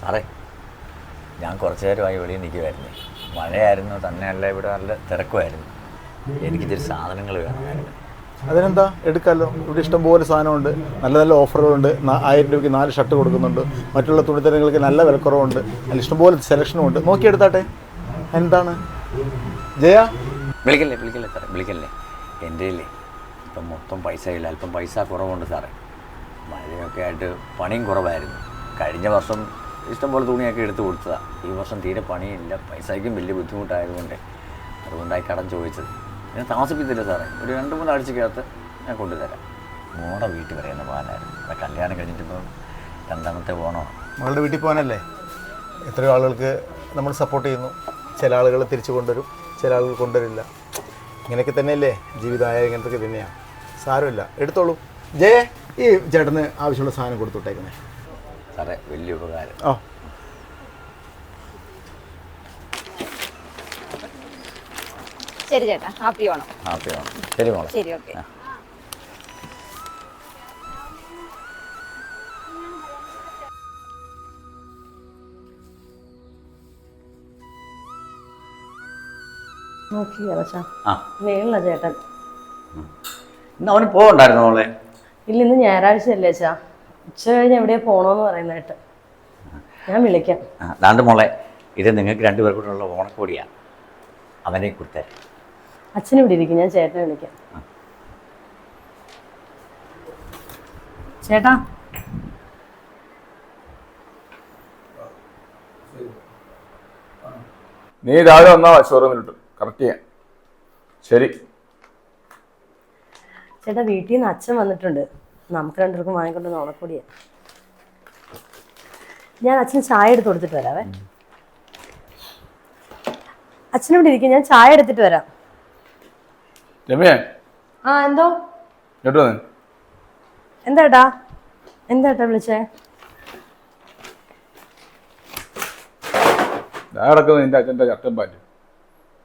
സാറേ ഞാൻ കുറച്ച് നേരമായി വെളിയിൽ നിൽക്കുമായിരുന്നു മഴയായിരുന്നു തന്നെയല്ല ഇവിടെ നല്ല തിരക്കുമായിരുന്നു. എനിക്കിതിരി സാധനങ്ങൾ വേണമായിരുന്നു. അതിനെന്താ? എടുക്കാമല്ലോ ഇവിടെ ഇഷ്ടംപോലെ സാധനമുണ്ട്. നല്ല നല്ല ഓഫറുകളുണ്ട്. ആയിരം രൂപയ്ക്ക് നാല് ഷർട്ട് കൊടുക്കുന്നുണ്ട്. മറ്റുള്ള തുണിത്തരങ്ങൾക്ക് നല്ല വിലക്കുറവുണ്ട്. അതിൽ ഇഷ്ടംപോലെ സെലക്ഷനും ഉണ്ട് നോക്കിയെടുത്താട്ടെ എന്താണ്? ജയ? വിളിക്കല്ലേ വിളിക്കല്ലേ സാറേ? വിളിക്കല്ലേ? എന്റെ ഇല്ലേ ഇപ്പം മൊത്തം പൈസ ഇല്ല അല്പം പൈസ കുറവുണ്ട് സാറേ. മഴയൊക്കെ ആയിട്ട് പണിയും കുറവായിരുന്നു. കഴിഞ്ഞ വർഷം ഇഷ്ടംപോലെ തുണിയൊക്കെ എടുത്തു കൊടുത്തതാണ് ഈ വർഷം തീരെ പണിയില്ല. പൈസയ്ക്കും വലിയ ബുദ്ധിമുട്ടായതുകൊണ്ട്. അതുകൊണ്ടായി കടം ചോദിച്ചത്. ഞാൻ താമസിപ്പിച്ചില്ല സാറേ. ഒരു രണ്ട് മൂന്ന് ആഴ്ചക്കകത്ത് ഞാൻ കൊണ്ടുതരാം. മോടെ വീട്ടിൽ വരെയെന്ന് പോകാനായിരുന്നു കല്യാണം കഴിഞ്ഞിട്ടിപ്പോൾ രണ്ടാമത്തെ പോകണോ മകളുടെ വീട്ടിൽ പോകാനല്ലേ? എത്രയോ ആളുകൾക്ക് നമ്മൾ സപ്പോർട്ട് ചെയ്യുന്നു. ചില ആളുകൾ തിരിച്ചു കൊണ്ടുവരും. ചില ആളുകൾ കൊണ്ടുവരില്ല. ഇങ്ങനെയൊക്കെ തന്നെയല്ലേ ജീവിതമായ ഇങ്ങനത്തെ തന്നെയാണ് സാരമില്ല. എടുത്തോളൂ. ജയ ഈ ചേട്ടന് ആവശ്യമുള്ള സാധനം കൊടുത്തുവിട്ടേക്കുന്നേ സാറേ വലിയ ഉപകാരം. ഓ. ശരി ചേട്ടാ ഹാപ്പി ഓണം ഹാപ്പി ഓണം ശരി മോളെ. ശരി ഓക്കെ. വീണില്ല ചേട്ടൻ. ഇന്ന് അവന് പോകണ്ടായിരുന്നു മോളെ. ഇല്ല ഇന്ന് ഞായറാഴ്ച അല്ലേ അച്ഛാ. ഉച്ച കഴിഞ്ഞ് എവിടെയാ പോണോന്ന് പറയുന്നതായിട്ട് ഞാൻ വിളിക്കാം. ദാണ്ട് മോളെ ഇത് നിങ്ങൾക്ക് രണ്ടുപേർക്കൂടെയുള്ള ഓണക്കോടിയാണ് അവനെ കൊടുത്തേ അച്ഛനും ഇവിടെ ഇരിക്കും. ഞാൻ ചേട്ടനെ വിളിക്കാം. ചേട്ടാ. നീ രാവിലെ വന്നാ ഷോറൂമിലിട്ട് കറക്റ്റ് ചെയ്യാം ശരി. ചേട്ടാ വീട്ടിൽ നിന്ന് അച്ഛൻ വന്നിട്ടുണ്ട്. നമുക്ക് രണ്ടുപേർക്കും വാങ്ങിക്കൊണ്ട് ഓണക്കൂടിയാ ഞാൻ അച്ഛന് ചായ എടുത്ത് കൊടുത്തിട്ട് വരാവേ. അച്ഛനോട് ഇരിക്കും ഞാൻ ചായ എടുത്തിട്ട് വരാം. ആ എന്തോ? കേട്ടോ വന്നേ. എന്താ എന്താ വിളിച്ചേ? കിടക്കുന്നത് നിന്റെ അച്ഛന്റെ ഷർട്ടും പാന്റും.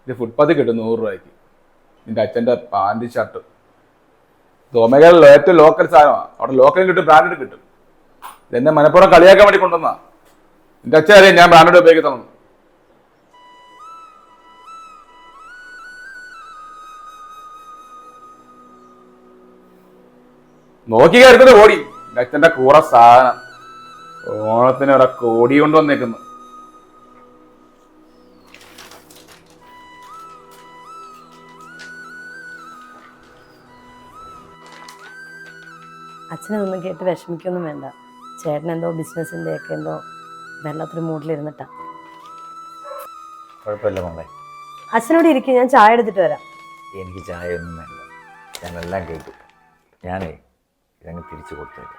ഇത് ഫുട്പാത്തിൽ കിട്ടും നൂറ് രൂപയ്ക്ക്. നിന്റെ അച്ഛന്റെ പാന്റ് ഷർട്ട്. ദോമകളിൽ ഏറ്റവും ലോക്കൽ സാധനമാണ്. അവിടെ ലോക്കലിൽ കിട്ടും ബ്രാൻഡഡ് കിട്ടും. ഇതെന്നെ മനഃപ്പുറം കളിയാക്കാൻ വേണ്ടി കൊണ്ടുവന്നാ എന്റെ അച്ഛൻ അറിയാം ഞാൻ ബ്രാൻഡഡ് ഉപയോഗിക്കുന്നു നോക്കി കയറുന്നത് ഓടി. നിന്റെ അച്ഛന്റെ കൂറ സാധനം. ഓണത്തിന് ഇവിടെ കോടി കൊണ്ട് വന്നേക്കുന്നു അച്ഛനതൊന്നും കേട്ട് വിഷമിക്കൊന്നും വേണ്ട. ചേട്ടൻ എന്തോ ബിസിനസ്സിന്റെ ഒക്കെ എന്തോ വല്ലാത്തൊരു മൂഡിലിരുന്നിട്ടാ കുഴപ്പമില്ല മോളെ. അച്ഛനോട് ഇരിക്കും ഞാൻ ചായ എടുത്തിട്ട് വരാം. എനിക്ക് ചായ ഒന്നും വേണ്ട. ഞാനെല്ലാം കേട്ടു. ഞാനേ ഇതങ്ങ് തിരിച്ചു കൊടുത്തേക്കാം.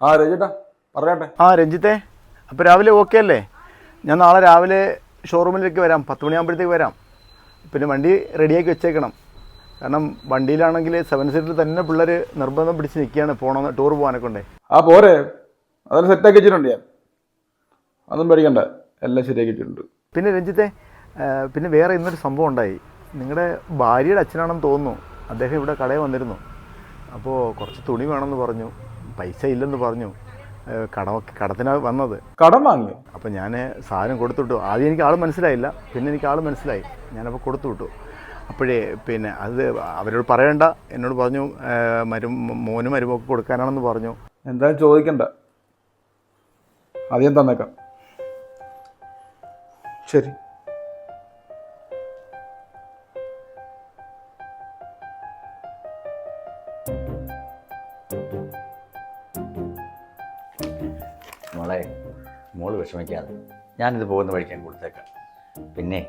ആ രഞ്ജിത്താ പറയട്ടെ ആ രഞ്ജിത്തെ അപ്പോൾ രാവിലെ ഓക്കെ അല്ലേ? ഞാൻ നാളെ രാവിലെ ഷോറൂമിലേക്ക് വരാം. പത്ത് മണിയാകുമ്പോഴത്തേക്ക് വരാം. പിന്നെ വണ്ടി റെഡിയാക്കി വെച്ചേക്കണം. കാരണം വണ്ടിയിലാണെങ്കിൽ സെവൻ സീറ്റിൽ തന്നെ പിള്ളേർ നിർബന്ധം പിടിച്ച് നിൽക്കുകയാണ് പോകണമെന്ന് ടൂർ പോകാനൊക്കെ ഉണ്ടേ ആ പോരെ. അതെല്ലാം സെറ്റാക്കി വെച്ചിട്ടുണ്ട് ഞാൻ. അതൊന്നും പേടിക്കണ്ട. എല്ലാം ശരിയാക്കി വെച്ചിട്ടുണ്ട്. പിന്നെ രഞ്ജിത്തെ പിന്നെ വേറെ ഇന്നൊരു സംഭവം ഉണ്ടായി. നിങ്ങളുടെ ഭാര്യയുടെ അച്ഛനാണെന്ന് തോന്നുന്നു. അദ്ദേഹം ഇവിടെ കടയിൽ വന്നിരുന്നു. അപ്പോൾ കുറച്ച് തുണി വേണമെന്ന് പറഞ്ഞു. പൈസ ഇല്ലെന്ന് പറഞ്ഞു. കടം കട കടത്തിനാണ് വന്നത്. കടം വാങ്ങി. അപ്പോൾ ഞാൻ സാധനം കൊടുത്തു വിട്ടു ആദ്യം എനിക്ക് ആൾ മനസ്സിലായില്ല. പിന്നെ എനിക്ക് ആൾ മനസ്സിലായി. ഞാനപ്പോൾ കൊടുത്തു വിട്ടു അപ്പോഴേ പിന്നെ അത് അവരോട് പറയണ്ട. എന്നോട് പറഞ്ഞു മരും മോനും മരുമൊക്കെ കൊടുക്കാനാണെന്ന് പറഞ്ഞു. എന്തായാലും ചോദിക്കണ്ട. ആദ്യം തന്നേക്കാം. ശരി. മോളെ മോൾ വിഷമിക്കാതെ ഞാനിത് പോകുന്ന വഴിക്കാൻ കൊടുത്തേക്കാം. പിന്നെ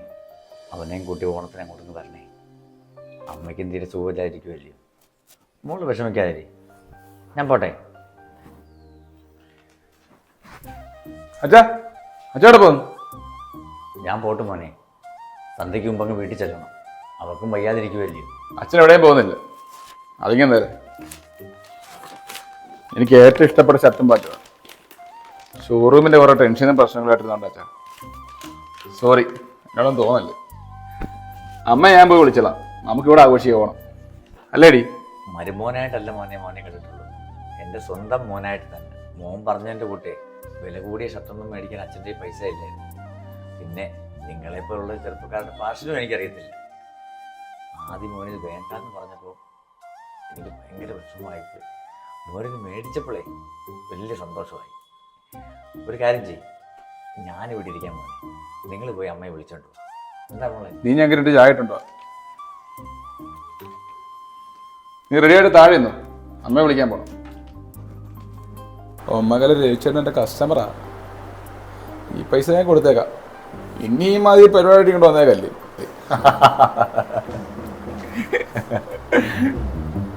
അവനെയും കൂട്ടി ഓണത്തിന് അങ്ങോട്ടൊന്ന് വരണേ. അമ്മയ്ക്കും തീരെ സുഖമില്ലായിരിക്കുമല്ലേ മോൾ വിഷമിക്കാതിരി ഞാൻ പോട്ടെ. അച്ഛാ അച്ഛാടെ പോന്നു? ഞാൻ പോട്ട് മോനെ. സന്ധ്യയ്ക്ക് മുമ്പ് അങ്ങ് വീട്ടിൽ ചെല്ലണം. അവർക്കും വയ്യാതിരിക്കുമല്ലേ അച്ഛൻ എവിടെയും പോകുന്നില്ല. അതിങ്ങനെ നേരെ എനിക്ക് ഏറ്റവും ഇഷ്ടപ്പെട്ട ഷർട്ടും പാറ്റുമാണ് ഷോറൂമിന്റെ കുറെ ടെൻഷനും പ്രശ്നങ്ങളായിട്ടുണ്ട് അച്ഛാ. സോറി എന്നോടൊന്നും തോന്നല്ലേ. അമ്മ ഞാൻ പോയി വിളിച്ചോളാം നമുക്കിവിടെ ആഘോഷിക്കുക ഓണം അല്ലേടി? മരുമോനായിട്ടല്ല മോനെ മോനെ കണ്ടിട്ടുള്ളൂ. എന്റെ സ്വന്തം മോനായിട്ട് തന്നെ. മോൻ പറഞ്ഞതിന്റെ കൂട്ടേ വില കൂടിയ ഷർട്ടൊന്നും മേടിക്കാൻ അച്ഛന്റെ പൈസ ഇല്ലായിരുന്നു പിന്നെ നിങ്ങളെപ്പോലുള്ള ചെറുപ്പക്കാരുടെ ഫാഷനും എനിക്കറിയത്തില്ല. ആദ്യം മോനിത് വേണ്ടെന്ന് പറഞ്ഞപ്പോൾ എനിക്ക് ഭയങ്കര വിഷമമായിപ്പോയി മോനിത് മേടിച്ചപ്പോഴേ വലിയ സന്തോഷമായി. ഒരു കാര്യം ചെയ്യും. ഞാനിവിടെ ഇരിക്കാൻ മോനെ. നിങ്ങൾ പോയി അമ്മയെ വിളിച്ചോണ്ട്. നീ ഞാൻ കണ്ടിട്ട് ചായട്ടുണ്ടോ നീ റെഡിയായിട്ട് താഴെ നിന്നു അമ്മയെ വിളിക്കാൻ പോണം. ഒമ്മകല രവിച്ചേട്ടൻ എന്റെ കസ്റ്റമറാ ഈ പൈസ ഞാൻ കൊടുത്തേക്കാം. ഇനി ഈ മാതിരി പരിപാടി കൊണ്ട് വന്നേക്കല്ലേ?